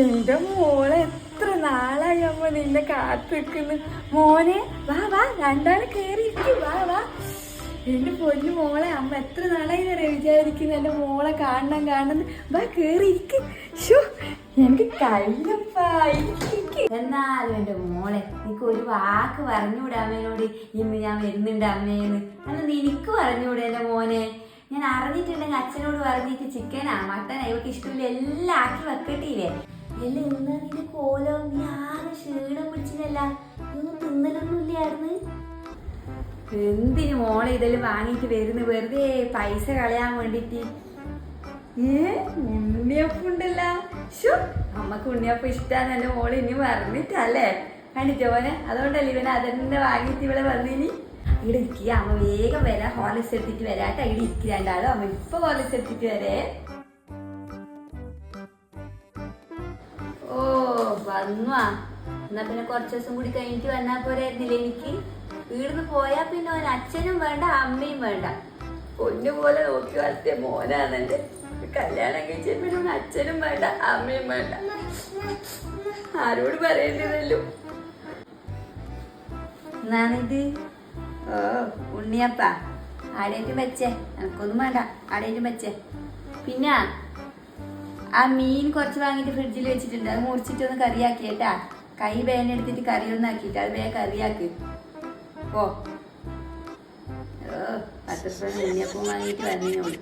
എന്റെ മോളെ എത്ര നാളായി അമ്മ നിന്നെ കാത്തു നിൽക്കുന്നു മോനെ വാ വാ രണ്ടാൾ കേറിയിരിക്കും വാ വാ. എന്റെ പൊന്നു മോളെ അമ്മ എത്ര നാളായി വരെ വിചാരിക്കുന്നു. എന്റെ മോളെ കാണണം കാണണം. വാ കേറിയിരിക്കും. ഷോ എനിക്ക് കഴിഞ്ഞപ്പാ എന്നാലും എന്റെ മോളെ നിനക്ക് ഒരു വാക്ക് പറഞ്ഞുകൂടെ അമ്മേനോട്? ഇന്ന് ഞാൻ വരുന്നുണ്ട് അമ്മേന്ന്. അല്ല നിനക്ക് പറഞ്ഞുകൂടെ എന്റെ മോനെ? ഞാൻ അറിഞ്ഞിട്ടുണ്ടെങ്കിൽ അച്ഛനോട് പറഞ്ഞിട്ട് ചിക്കനാ മട്ടനാ ഇവക്ക് ഇഷ്ടമില്ല. എല്ലാം ആക്കി വെക്കട്ടില്ലേ? എല്ലാം ഇന്ന് നിന്റെ കോലം നീ ആകെ ക്ഷീണം പിടിച്ചില്ലല്ല ഇന്ന് തിന്നലൊന്നും ഇല്ലായിരുന്നു എന്തിനു മോളെ ഇതെല്ലാം വാങ്ങിയിട്ട് വരുന്നു? വെറുതെ പൈസ കളയാൻ വേണ്ടിട്ട് ഏ ഉണ്ണിയപ്പുണ്ടല്ല. ഷോ അമ്മയ്ക്ക് ഉണ്ണിയപ്പം ഇഷ്ടാന്ന് എന്റെ മോൾ ഇനി പറഞ്ഞിട്ടല്ലേ? കണ്ടിട്ടോ മോനെ? അതുകൊണ്ടല്ലേ ഇവനെ അതെന്നെ വാങ്ങിയിട്ട് ഇവിടെ വന്നിനി? ഇവിടെ ഇരിക്കുക അമ്മ വേഗം വരാം. ഹോർലിക്സ് എടുത്തിട്ട് വരാട്ടെ ഇവിടെ ഇരിക്കുക രണ്ടാളും. അമ്മ ഇപ്പൊ ഹോർലിക്സ് എടുത്തിട്ട് വരേ. ഓ വന്നു. എന്നാ പിന്നെ കുറച്ച് ദിവസം കൂടി കഴിഞ്ഞിട്ട് വന്നാ പോരായിരുന്നില്ലേ എനിക്ക്? വീടിന്ന് പോയാ പിന്നെ ഓൻ അച്ഛനും വേണ്ട അമ്മയും വേണ്ട. പൊന്നു പോലെ നോക്കി വളർത്തിയ മോനാണെന്റെ കല്യാണം കഴിച്ചപ്പോഴും അച്ഛനും വേണ്ട അമ്മയും വേണ്ട. ആരോട് പറയേണ്ടതല്ലോ എന്നാണിത്? ഓ ഉണ്ണിയപ്പ ആടേറ്റും വെച്ചേ. എനക്കൊന്നും വേണ്ട ആടേറ്റും വെച്ചേ. പിന്നെ ആ മീൻ കുറച്ച് വാങ്ങിയിട്ട് ഫ്രിഡ്ജിൽ വെച്ചിട്ടുണ്ട്. അത് മുറിച്ചിട്ടൊന്ന് കറിയാക്കിയേട്ടാ. കൈ വേന എടുത്തിട്ട് കറിയൊന്നും ആക്കിയിട്ട് അത് വേഗം കറിയാക്ക്. ഓ പത്ത് ഉണ്ണിയപ്പം വാങ്ങിയിട്ട് വന്നോളൂ